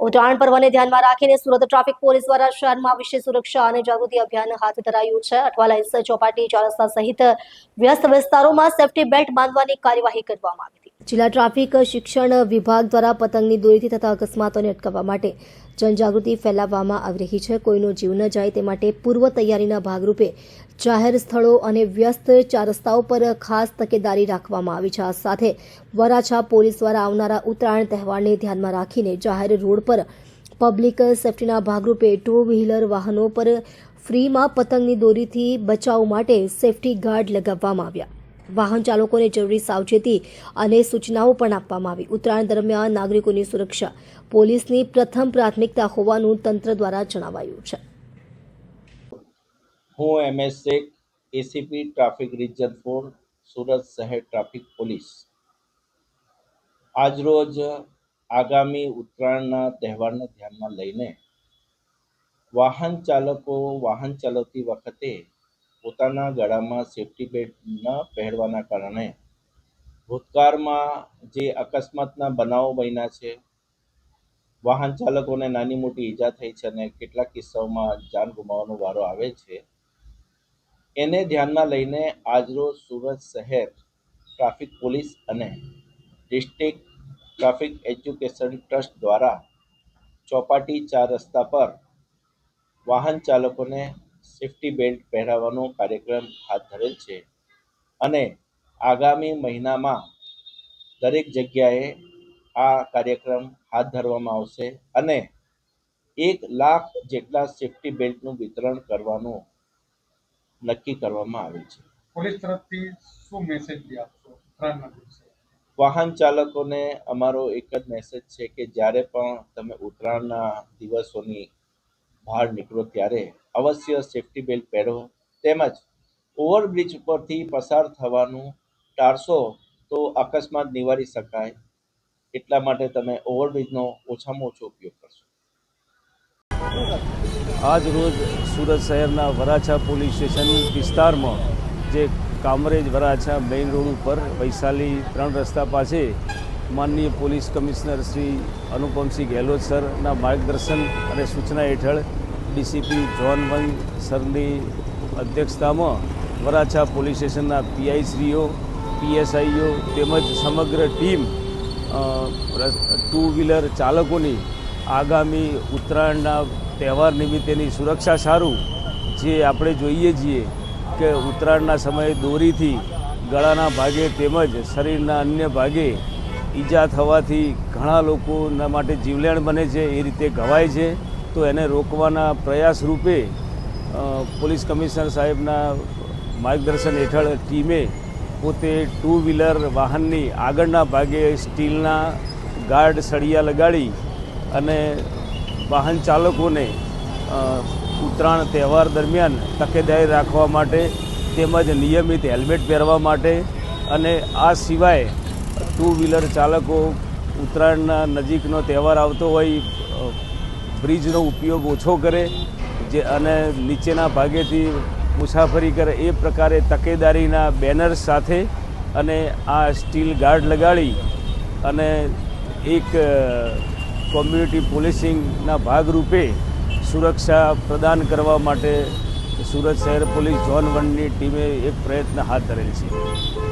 ઉત્તરાયણ પર્વને ધ્યાનમાં રાખીને સુરત ટ્રાફિક પોલીસ દ્વારા શહેરમાં વિશેષ સુરક્ષા અને જાગૃતિ અભિયાન હાથ ધરાયું છે. અઠવાલા ચોપાટી ચોરસ્તા સહિત વ્યસ્ત વિસ્તારોમાં સેફટી બેલ્ટ બાંધવાની કાર્યવાહી કરવામાં આવી જિલ્લા ટ્રાફિક શિક્ષણ વિભાગ દ્વારા પતંગની દોરીથી થતા અકસ્માતોને અટકાવવા માટે જનજાગૃતિ ફેલાવવામાં આવી રહી છે. કોઈનો જીવ ન જાય તે માટે પૂર્વ તૈયારીના ભાગરૂપે જાહેર સ્થળો અને વ્યસ્ત ચાર રસ્તાઓ પર ખાસ તકેદારી રાખવામાં આવી છે. આ સાથે વરાછા પોલીસ દ્વારા આવનારા ઉત્તરાયણ તહેવારને ધ્યાનમાં રાખીને જાહેર રોડ પર પબ્લિક સેફટીના ભાગરૂપે ટુ વ્હીલર વાહનો પર ફ્રીમાં પતંગની દોરીથી બચાવ માટે સેફટી ગાર્ડ લગાવવામાં આવ્યા. વાહન ચાલકોને જરૂરી સાવચેતી અને સૂચનાઓ પણ આપવામાં આવી. ઉત્તરાયણ દરમિયાન નાગરિકોની સુરક્ષા પોલીસની પ્રથમ પ્રાથમિકતા હોવાનું તંત્ર દ્વારા જણાવાયું છે. હું M S ACP traffic region four, Surat શહેર ટ્રાફિક પોલીસ. આજરોજ આગામી ઉત્તરાયણના તહેવારને ધ્યાનમાં લઈને વાહન ચાલકો, વાહન ચલાવતી વખતે પોતાના ગળામાં સેફ્ટી બેલ્ટ ન પહેરવાના કારણે ભૂતકાળમાં જે અકસ્માતના બનાવો બન્યા છે, વાહન ચાલકોને નાની મોટી ઈજા થઈ છે અને કેટલાક કિસ્સાઓમાં જાન ગુમાવવાનો વારો આવે છે, એને ધ્યાનમાં લઈને આજરોજ સુરત શહેર ટ્રાફિક પોલીસ અને ડિસ્ટ્રિક્ટ ટ્રાફિક એજ્યુકેશન ટ્રસ્ટ દ્વારા ચોપાટી ચાર રસ્તા પર વાહન ચાલકોને સેફટી બેલ્ટ પહેરાવવાનો કાર્યક્રમ હાથ ધરેલ છે. અને આગામી મહિનામાં દરેક જગ્યાએ આ કાર્યક્રમ હાથ ધરવામાં આવશે અને એક લાખ જેટલા સેફટી બેલ્ટનું વિતરણ કરવાનું નક્કી કરવામાં આવેલ છે. પોલીસ તરફથી શું મેસેજ આપશો વાહન ચાલકોને અમારો એક જ મેસેજ છે કે જ્યારે પણ તમે ઉત્તરાયણના દિવસોની બહાર નીકળો ત્યારે અવશ્ય સેફટી બેલ્ટ પહેરો. તેમજ ઓવરબ્રિજ ઉપરથી પસાર થવાનું ટાળશો તો અકસ્માત નિવારી શકાય. એટલા માટે તમે ઓવરબ્રિજનો ઓછામાં ઓછો ઉપયોગ કરશો. આજ રોજ સુરત શહેરના વરાછા પોલીસ સ્ટેશન વિસ્તારમાં જે કામરેજ વરાછા મેઇન રોડ ઉપર વૈશાલી ત્રણ રસ્તા પાસે માનનીય પોલીસ કમિશનર શ્રી અનુપમસિંહ ગેહલોત સરના માર્ગદર્શન અને સૂચના હેઠળ ડીસીપી જોન વન સરની અધ્યક્ષતામાં વરાછા પોલીસ સ્ટેશનના પીઆઈશ્રીઓ, પીએસઆઈઓ તેમજ સમગ્ર ટીમ ટુ વ્હીલર ચાલકોની આગામી ઉત્તરાયણના તહેવાર નિમિત્તેની સુરક્ષા સારું જે આપણે જોઈએ છીએ કે ઉત્તરાયણના સમયે દોરીથી ગળાના ભાગે તેમજ શરીરના અન્ય ભાગે ઈજા થવાથી ઘણા લોકોના માટે જીવલેણ બને છે, એ રીતે ઘવાય છે. તો એને રોકવાના પ્રયાસ રૂપે પોલીસ કમિશનર સાહેબના માર્ગદર્શન હેઠળ ટીમે પોતે ટુ વ્હીલર વાહનની આગળના ભાગે સ્ટીલના ગાર્ડ સળિયા લગાડી અને વાહન ચાલકોને ઉત્તરાયણ તહેવાર દરમિયાન તકેદારી રાખવા માટે તેમજ નિયમિત હેલ્મેટ પહેરવા માટે અને આ સિવાય ટુ વ્હીલર ચાલકો ઉત્તરાયણના નજીકનો તહેવાર આવતો હોય બ્રિજનો ઉપયોગ ઓછો કરે જે અને નીચેના ભાગેથી મુસાફરી કરે એ પ્રકારે તકેદારીના બેનર્સ સાથે અને આ સ્ટીલ ગાર્ડ લગાડી અને એક કોમ્યુનિટી પોલીસિંગના ભાગરૂપે સુરક્ષા પ્રદાન કરવા માટે સુરત શહેર પોલીસ ઝોન વનની ટીમે એક પ્રયત્ન હાથ ધરેલ છે.